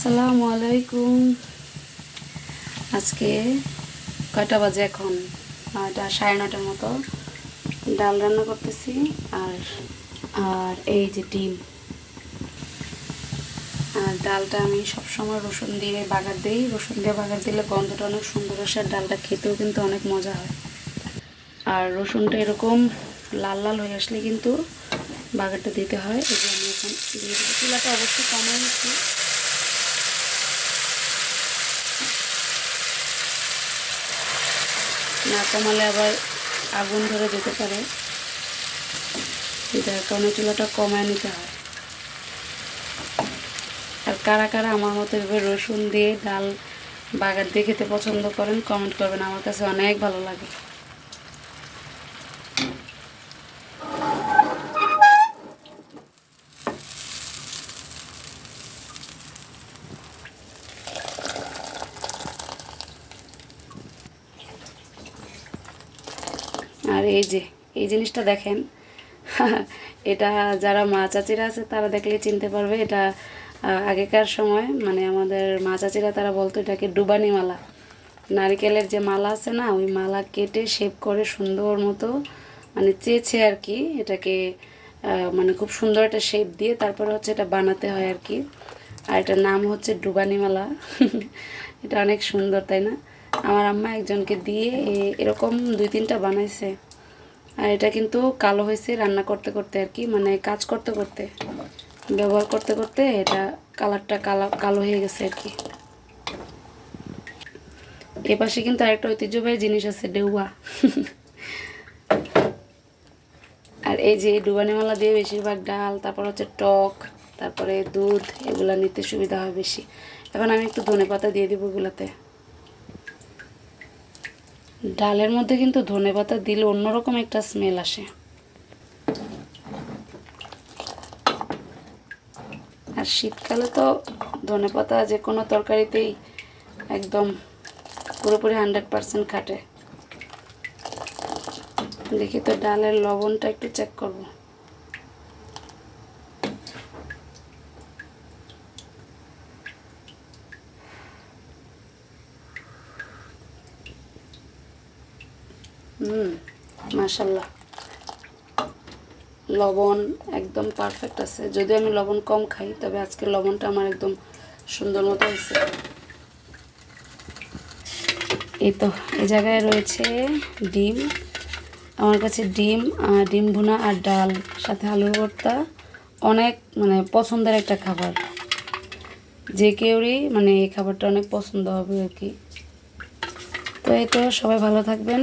আসসালামু আলাইকুম। আজকে কয়টা বাজে এখন? নয়টা, সাড়ে নটার মতো। ডাল রান্না করতেছি আর আর এই যে ডিম। আর ডালটা আমি সবসময় রসুন দিয়ে বাগার দিই। রসুন দিয়ে বাগার দিলে গন্ধটা অনেক সুন্দর আসে আর ডালটা খেতেও কিন্তু অনেক মজা হয়। আর রসুনটা এরকম লাল লাল হয়ে আসলে কিন্তু বাগারটা দিতে হয়। এই যে আমি এখন চুলাটা অবশ্যই কমাই না কমালে আবার আগুন ধরে যেতে পারে। যার কারণে চুলাটা কমায় নিতে হয়। আর কারা কারা আমার মতো এভাবে রসুন দিয়ে ডাল বাগার দিয়ে খেতে পছন্দ করেন কমেন্ট করবেন। আমার কাছে অনেক ভালো লাগে। আর এই যে, এই জিনিসটা দেখেন, এটা যারা মা চাচিরা আছে তারা দেখলে চিনতে পারবে এটা আগেকার সময় মানে আমাদের মা চাচিরা তারা বলতো এটাকে ডুবানি মালা। নারিকেলের যে মালা আছে না, ওই মালা কেটে শেপ করে সুন্দর মতো মানে চেয়েছে আর কি, এটাকে মানে খুব সুন্দর একটা শেপ দিয়ে তারপরে হচ্ছে এটা বানাতে হয় আর কি। আর এটার নাম হচ্ছে ডুবানি মালা। এটা অনেক সুন্দর, তাই না? আমার আম্মা একজনকে দিয়ে এরকম দুই তিনটা বানাইছে। আর এটা কিন্তু কালো হয়েছে রান্না করতে করতে আর কি মানে কাজ করতে করতে, ব্যবহার করতে করতে এটা কালারটা কালো কালো হয়ে গেছে আর কি। এ পাশে কিন্তু আরেকটা ঐতিহ্যবাহী জিনিস আছে, ডেউয়া। আর এই যে ডুবানিমালা দিয়ে বেশিরভাগ ডাল, তারপর হচ্ছে টক, তারপরে দুধ, এগুলা নিতে সুবিধা হয় বেশি। এখন আমি একটু ধনে পাতা দিয়ে দিব এগুলাতে ডালের মধ্যে কিন্তু ধনে পাতা দিলে অন্যরকম একটা স্মেল আসে। আর শীতকালে তো ধনে পাতা যে কোনো তরকারিতেই একদম পুরোপুরি হান্ড্রেড পারসেন্ট খাটে। দেখি তো ডালের লবণটা একটু চেক করব। হুম মাশাল্লাহ লবণ একদম পারফেক্ট আছে। যদি আমি লবণ কম খাই, তবে আজকে লবণটা আমার একদম সুন্দর মতো হয়েছে। এই তো, এই জায়গায় রয়েছে ডিম। আমার কাছে ডিম আর ডিম ভুনা আর ডাল, সাথে আলুর ভর্তা। অনেক মানে পছন্দের একটা খাবার। যে কেউরই মানে এই খাবারটা অনেক পছন্দ হবে আর কি। তো এই তো, সবাই ভালো থাকবেন।